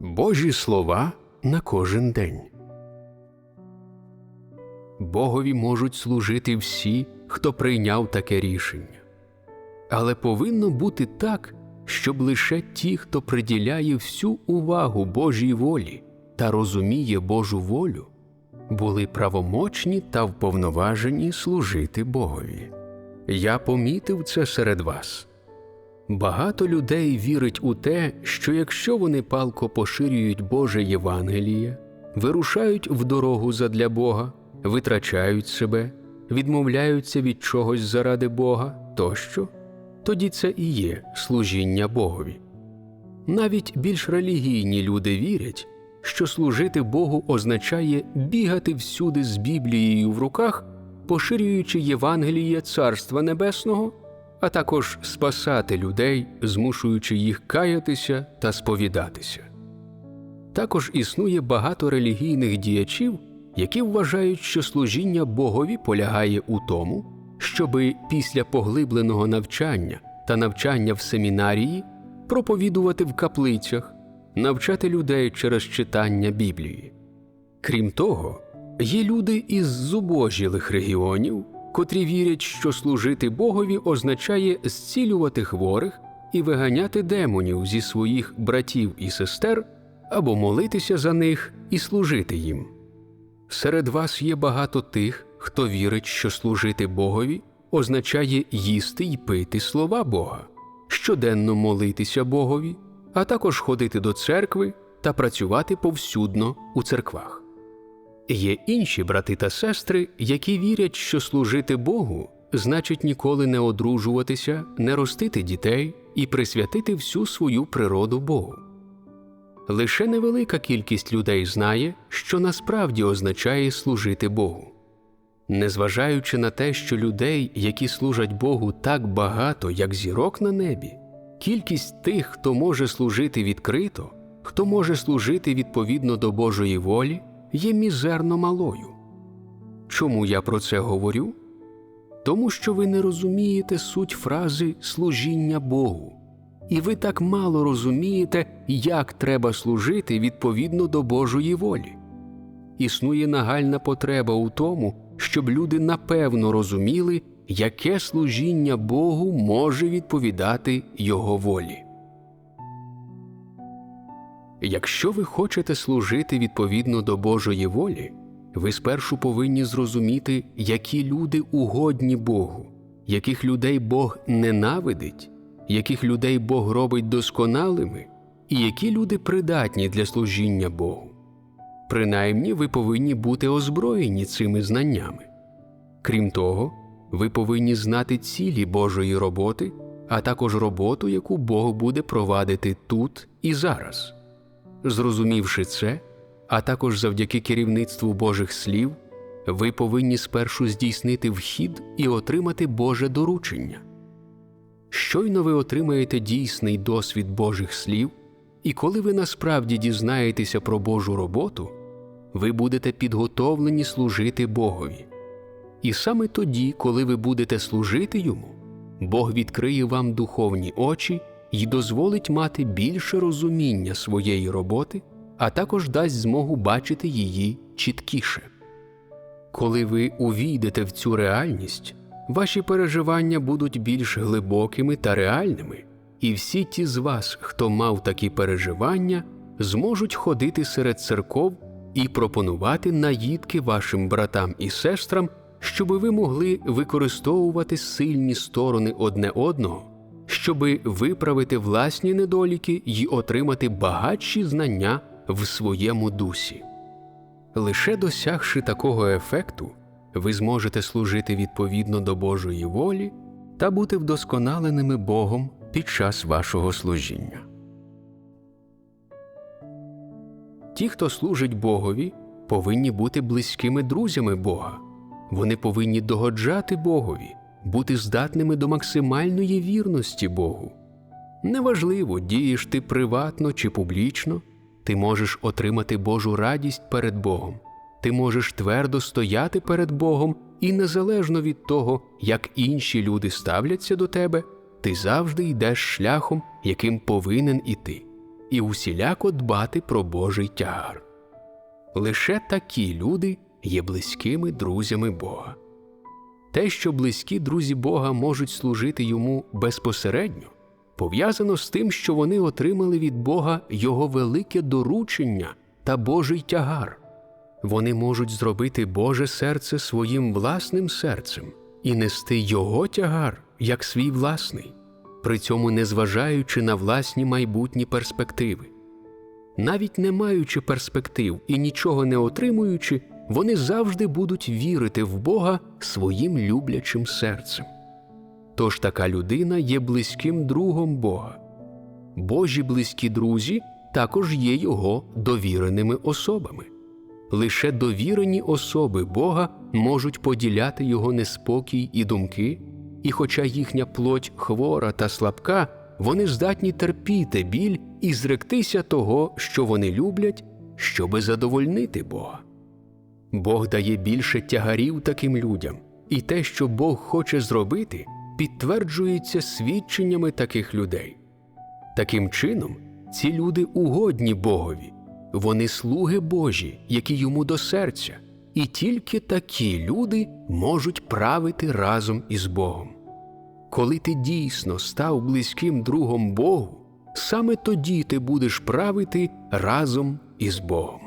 Божі слова на кожен день. Богові можуть служити всі, хто прийняв таке рішення. Але повинно бути так, щоб лише ті, хто приділяє всю увагу Божій волі та розуміє Божу волю, були правомочні та вповноважені служити Богові. Я помітив це серед вас. Багато людей вірить у те, що якщо вони палко поширюють Боже Євангеліє, вирушають в дорогу задля Бога, витрачають себе, відмовляються від чогось заради Бога тощо, тоді це і є служіння Богові. Навіть більш релігійні люди вірять, що служити Богу означає бігати всюди з Біблією в руках, поширюючи Євангеліє Царства Небесного, а також спасати людей, змушуючи їх каятися та сповідатися. Також існує багато релігійних діячів, які вважають, що служіння Богові полягає у тому, щоби після поглибленого навчання та навчання в семінарії проповідувати в каплицях, навчати людей через читання Біблії. Крім того, є люди із зубожілих регіонів, котрі вірять, що служити Богові означає зцілювати хворих і виганяти демонів зі своїх братів і сестер або молитися за них і служити їм. Серед вас є багато тих, хто вірить, що служити Богові означає їсти й пити слова Бога, щоденно молитися Богові, а також ходити до церкви та працювати повсюдно у церквах. Є інші брати та сестри, які вірять, що служити Богу значить ніколи не одружуватися, не ростити дітей і присвятити всю свою природу Богу. Лише невелика кількість людей знає, що насправді означає служити Богу. Незважаючи на те, що людей, які служать Богу так багато, як зірок на небі, кількість тих, хто може служити відкрито, хто може служити відповідно до Божої волі, є мізерно малою. Чому я про це говорю? Тому що ви не розумієте суть фрази служіння Богу, і ви так мало розумієте, як треба служити відповідно до Божої волі. Існує нагальна потреба у тому, щоб люди напевно розуміли, яке служіння Богу може відповідати Його волі. Якщо ви хочете служити відповідно до Божої волі, ви спершу повинні зрозуміти, які люди угодні Богу, яких людей Бог ненавидить, яких людей Бог робить досконалими, і які люди придатні для служіння Богу. Принаймні ви повинні бути озброєні цими знаннями. Крім того, ви повинні знати цілі Божої роботи, а також роботу, яку Бог буде провадити тут і зараз. Зрозумівши це, а також завдяки керівництву Божих слів, ви повинні спершу здійснити вхід і отримати Боже доручення. Щойно ви отримаєте дійсний досвід Божих слів, і коли ви насправді дізнаєтеся про Божу роботу, ви будете підготовлені служити Богові. І саме тоді, коли ви будете служити йому, Бог відкриє вам духовні очі і дозволить мати більше розуміння своєї роботи, а також дасть змогу бачити її чіткіше. Коли ви увійдете в цю реальність, ваші переживання будуть більш глибокими та реальними, і всі ті з вас, хто мав такі переживання, зможуть ходити серед церков і пропонувати наїдки вашим братам і сестрам, щоби ви могли використовувати сильні сторони одне одного, щоби виправити власні недоліки і отримати багатші знання в своєму дусі. Лише досягши такого ефекту, ви зможете служити відповідно до Божої волі та бути вдосконаленими Богом під час вашого служіння. Ті, хто служить Богові, повинні бути близькими друзями Бога. Вони повинні догоджати Богові, бути здатними до максимальної вірності Богу. Неважливо, дієш ти приватно чи публічно, ти можеш отримати Божу радість перед Богом, ти можеш твердо стояти перед Богом, і незалежно від того, як інші люди ставляться до тебе, ти завжди йдеш шляхом, яким повинен іти. і усіляко дбати про Божий тягар. Лише такі люди є близькими друзями Бога. Те, що близькі друзі Бога можуть служити йому безпосередньо, пов'язано з тим, що вони отримали від Бога Його велике доручення та Божий тягар. Вони можуть зробити Боже серце своїм власним серцем і нести Його тягар як свій власний, при цьому не зважаючи на власні майбутні перспективи. Навіть не маючи перспектив і нічого не отримуючи, вони завжди будуть вірити в Бога своїм люблячим серцем. Тож така людина є близьким другом Бога. Божі близькі друзі також є його довіреними особами. Лише довірені особи Бога можуть поділяти його неспокій і думки, і, хоча їхня плоть хвора та слабка, вони здатні терпіти біль і зректися того, що вони люблять, щоби задовольнити Бога. Бог дає більше тягарів таким людям, і те, що Бог хоче зробити, підтверджується свідченнями таких людей. Таким чином, ці люди угодні Богові, вони слуги Божі, які йому до серця, і тільки такі люди можуть правити разом із Богом. Коли ти дійсно став близьким другом Богу, саме тоді ти будеш правити разом із Богом.